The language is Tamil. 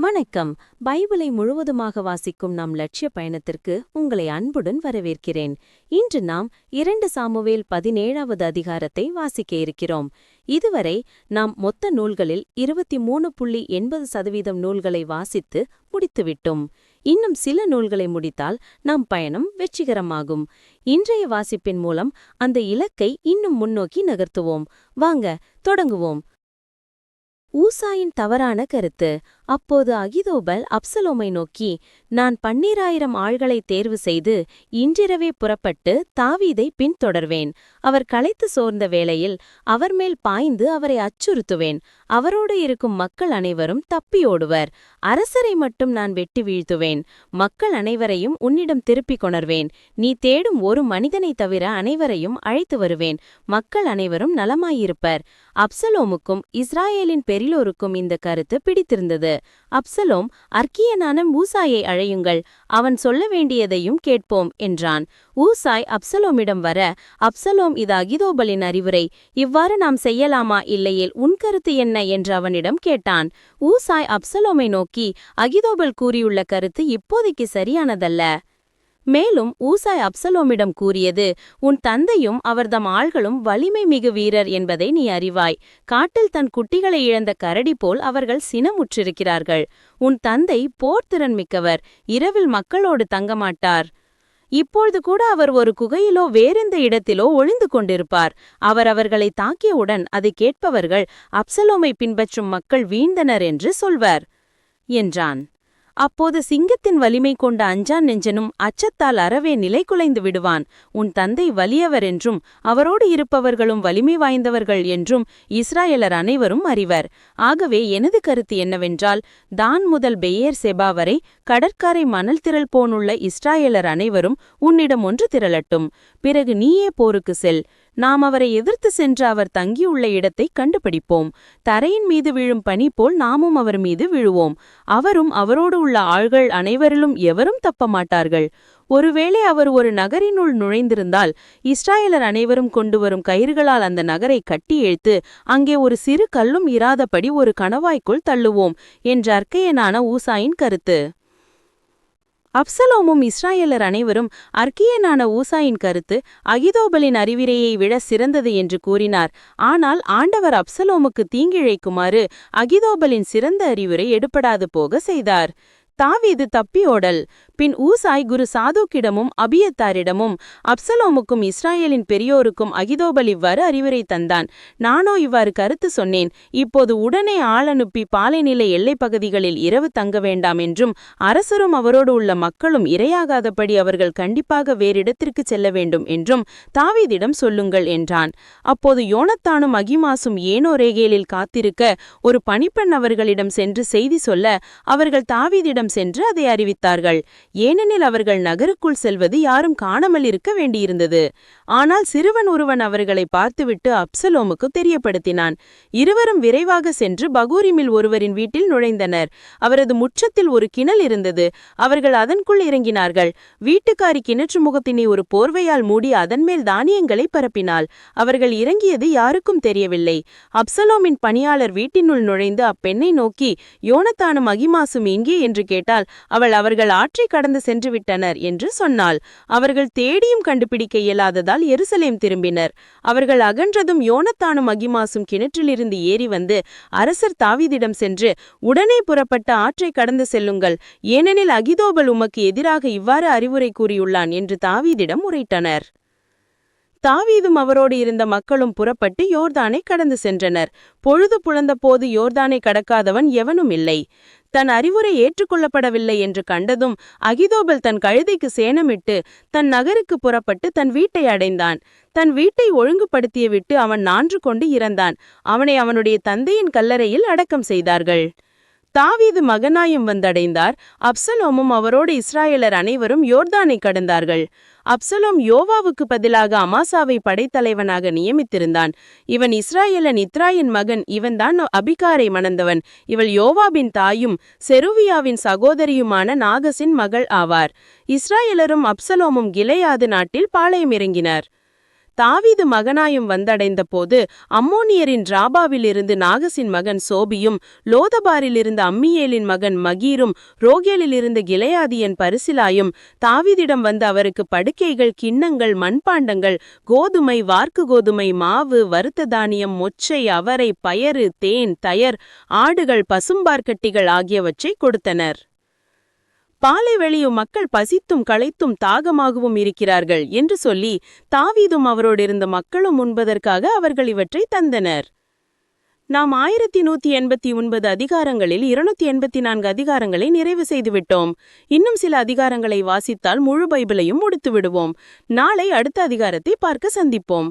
வணக்கம். பைபிளை முழுவதுமாக வாசிக்கும் நம் லட்சிய பயணத்திற்கு உங்களை அன்புடன் வரவேற்கிறேன். இன்று நாம் இரண்டு சாமுவேல் பதினேழாவது அதிகாரத்தை வாசிக்க இருக்கிறோம். இதுவரை நாம் மொத்த நூல்களில் இருபத்தி மூணு புள்ளி எண்பது சதவீதம் நூல்களை வாசித்து முடித்துவிட்டோம். இன்னும் சில நூல்களை முடித்தால் நம் பயணம் வெற்றிகரமாகும். இன்றைய வாசிப்பின் மூலம் அந்த இலக்கை இன்னும் முன்னோக்கி நகர்த்துவோம். வாங்க தொடங்குவோம். ஊசாயின் தவறான கருத்து. அப்போது அகிதோபல் அப்சலோமை நோக்கி நான் பன்னீராயிரம் ஆள்களை தேர்வு செய்து இன்றிரவே புறப்பட்டு தாவீதை பின்தொடர்வேன். அவர் களைத்து சோர்ந்த வேளையில் அவர் மேல் பாய்ந்து அவரை அச்சுறுத்துவேன். அவரோடு இருக்கும் மக்கள் அனைவரும் தப்பியோடுவர் அரசரை மட்டும் நான் வெட்டி வீழ்த்துவேன். மக்கள் அனைவரையும் உன்னிடம் திருப்பிக் கொணர்வேன். நீ தேடும் ஒரு மனிதனைத் தவிர அனைவரையும் அழைத்து வருவேன். மக்கள் அனைவரும் நலமாயிருப்பர். அப்சலோமுக்கும் இஸ்ராயேலின் பெரிலோருக்கும் இந்த கருத்து பிடித்திருந்தது. அப்சலோம் அர்க்கியனான ஊசாயை அழையுங்கள் அவன் சொல்ல வேண்டியதையும் கேட்போம் என்றான். ஊசாய் அப்சலோமிடம் வர அப்சலோம் இது அகிதோபலின் அறிவுரை இவ்வாறு நாம் செய்யலாமா இல்லையேல் உன் கருத்து என்ன என்று அவனிடம் கேட்டான். ஊசாய் அப்சலோமை நோக்கி அகிதோபல் கூறியுள்ள கருத்து இப்போதைக்கு சரியானதல்ல. மேலும் ஊசாய் அப்சலோமிடம் கூறியது உன் தந்தையும் அவர்தம் ஆள்களும் வலிமை மிகு வீரர் என்பதை நீ அறிவாய். காட்டில் தன் குட்டிகளை இழந்த கரடி போல் அவர்கள் சினமுற்றிருக்கிறார்கள். உன் தந்தை போர்த்திறன் மிக்கவர். இரவில் மக்களோடு தங்கமாட்டார். இப்பொழுது கூட அவர் ஒரு குகையிலோ வேறெந்த இடத்திலோ ஒளிந்து கொண்டிருப்பார். அவர் அவர்களை தாக்கியவுடன் அதை கேட்பவர்கள் அப்சலோமை பின்பற்றும் மக்கள் வீழ்ந்தனர் என்று சொல்வர் என்றான். அப்போது சிங்கத்தின் வலிமை கொண்ட அஞ்சான் நெஞ்சனும் அச்சத்தால் அறவே நிலை குலைந்து விடுவான். உன் தந்தை வலியவர் என்றும் அவரோடு இருப்பவர்களும் வலிமை வாய்ந்தவர்கள் என்றும் இஸ்ராயலர் அனைவரும் அறிவர். ஆகவே எனது கருத்து என்னவென்றால் தான் முதல் பெயேர் செபா வரை கடற்கரை மணல் திரள் போனுள்ள இஸ்ராயலர் அனைவரும் உன்னிடம் ஒன்று திரளட்டும். பிறகு நீயே போருக்கு செல். நாம் அவரை எதிர்த்து சென்று அவர் தங்கியுள்ள இடத்தை கண்டுபிடிப்போம். தரையின் மீது விழும் பனி போல் நாமும் அவர் மீது விழுவோம். அவரும் அவரோடு உள்ள ஆள்கள் அனைவரிலும் எவரும் தப்ப மாட்டார்கள் ஒருவேளை அவர் ஒரு நகரினுள் நுழைந்திருந்தால் இஸ்ராயலர் அனைவரும் கொண்டு வரும் கயிறுகளால் அந்த நகரை கட்டி இழுத்து அங்கே ஒரு சிறு கல்லும் இராதபடி ஒரு கணவாய்க்குள் தள்ளுவோம் என்ற அர்க்கையனான ஊசாயின் கருத்து. அப்சலோமும் இஸ்ராயலர் அனைவரும் அர்க்கியனான ஊசாயின் கருத்து அகிதோபலின் அறிவிரையை விட சிறந்தது என்று கூறினார். ஆனால் ஆண்டவர் அப்சலோமுக்கு தீங்கிழைக்குமாறு அகிதோபலின் சிறந்த அறிவுரை எடுப்படாது போக செய்தார். தாவீது தப்பியோடல் பின் ஊசாய் குரு சாதுக்கிடமும் அபியத்தாரிடமும் அப்சலோமுக்கும் இஸ்ராயலின் பெரியோருக்கும் அகிதோபல் இவ்வாறு அறிவுரை தந்தான். நானோ இவ்வாறு கருத்து சொன்னேன் இப்போது உடனே ஆள் அனுப்பி பாலைநிலை எல்லைப் பகுதிகளில் இரவு தங்க வேண்டாம் என்றும் அரசரும் அவரோடு உள்ள மக்களும் இரையாகாதபடி அவர்கள் கண்டிப்பாக வேறிடத்திற்கு செல்ல வேண்டும் என்றும் தாவீதிடம் சொல்லுங்கள் என்றான். அப்போது யோனத்தானும் அகிமாசும் ஏனோ ரேகேலில் காத்திருக்க ஒரு பணிப்பெண் அவர்களிடம் சென்று செய்தி சொல்ல அவர்கள் தாவீதிடம் சென்று அதை அறிவித்தார்கள். ஏனெனில் அவர்கள் நகருக்குள் செல்வது யாரும் காணாமல் இருக்க வேண்டியிருந்தது. ஆனால் சிறுவன் ஒருவன் அவர்களை பார்த்துவிட்டு அப்சலோமுக்கு தெரியப்படுத்தினான். இருவரும் விரைவாக சென்று பகூரிமில் ஒருவரின் வீட்டில் நுழைந்தனர். அவரது முற்றத்தில் ஒரு கிணல் இருந்தது. அவர்கள் அதன்குள் இறங்கினார்கள். வீட்டுக்காரி கிணற்று முகத்தினை ஒரு போர்வையால் மூடி அதன்மேல் தானியங்களை பரப்பினாள். அவர்கள் இறங்கியது யாருக்கும் தெரியவில்லை. அப்சலோமின் பணியாளர் வீட்டினுள் நுழைந்து அப்பெண்ணை நோக்கி யோனத்தானும் அகிமாசும் எங்கே என்று கேட்டால் அவள் அவர்கள் ஆற்றை கடந்து சென்று விட்டனர் என்று சொன்னாள். அவர்கள் தேடியும் கண்டுபிடிக்க இயலாததால் எருசலேம் திரும்பினர். அவர்கள் அகன்றதும் யோனத்தானும் அகிமாசும் கிணற்றிலிருந்து ஏறி வந்து அரசர் தாவீதிடம் சென்று உடனே புறப்பட்ட ஆற்றை கடந்து செல்லுங்கள். ஏனெனில் அகிதோபல் உமக்கு எதிராக இவ்வாறு அறிவுரை கூறியுள்ளான் என்று தாவீதிடம் உரைத்தனர். தாவீதும் அவரோடு இருந்த மக்களும் புறப்பட்டு யோர்தானை கடந்து சென்றனர். பொழுது புலந்தபோது யோர்தானை கடக்காதவன் எவனும் இல்லை. தன் அறிவுரை ஏற்றுக்கொள்ளப்படவில்லை என்று கண்டதும் அகிதோபல் தன் கழுதைக்கு சேனமிட்டு தன் நகருக்கு புறப்பட்டு தன் வீட்டை அடைந்தான். தன் வீட்டை ஒழுங்குபடுத்திய விட்டு அவன் நான்று கொண்டு இறந்தான். அவனை அவனுடைய தந்தையின் கல்லறையில் அடக்கம் செய்தார்கள். தாவீது மகனாயும் வந்தடைந்தார். அப்சலோமும் அவரோடு இஸ்ராயலர் அனைவரும் யோர்தானை கடந்தார்கள். அப்சலோம் யோவாவுக்கு பதிலாக அமாசாவை படைத்தலைவனாக நியமித்திருந்தான். இவன் இஸ்ராயலன் இத்ராயின் மகன் இவன்தான் அபிகாரை மணந்தவன். இவள் யோவாபின் தாயும் செருவியாவின் சகோதரியுமான நாகசின் மகள் ஆவார். இஸ்ராயலரும் அப்சலோமும் கிளையாது நாட்டில் பாளையமிறங்கினர். தாவீது மகனாயும் வந்தடைந்த போது அம்மோனியரின் ராபாவிலிருந்து நாகசின் மகன் சோபியும் லோதபாரிலிருந்து அம்மியேலின் மகன் மகீரும் ரோகேலிலிருந்து கிளையாதியன் பரிசிலாயும் தாவீதிடம் வந்து அவருக்கு படுக்கைகள் கிண்ணங்கள் மண்பாண்டங்கள் கோதுமை வார்க்கு கோதுமை மாவு வறுத்த தானியம் மொச்சை அவரை பயறு தேன் தயர் ஆடுகள் பசும்பார்க்கட்டிகள் ஆகியவற்றை கொடுத்தனர். பாலை வெளியும் மக்கள் பசித்தும் களைத்தும் தாகமாகவும் இருக்கிறார்கள் என்று சொல்லி தாவீதும் அவரோடிருந்த மக்களும் உண்பதற்காக அவர்கள் இவற்றை தந்தனர். நாம் ஆயிரத்தி நூத்தி எண்பத்தி ஒன்பது அதிகாரங்களில் இருநூத்தி எண்பத்தி நான்கு அதிகாரங்களை நிறைவு செய்துவிட்டோம். இன்னும் சில அதிகாரங்களை வாசித்தால் முழு பைபிளையும் முடித்து விடுவோம் நாளை அடுத்த அதிகாரத்தை பார்க்க சந்திப்போம்.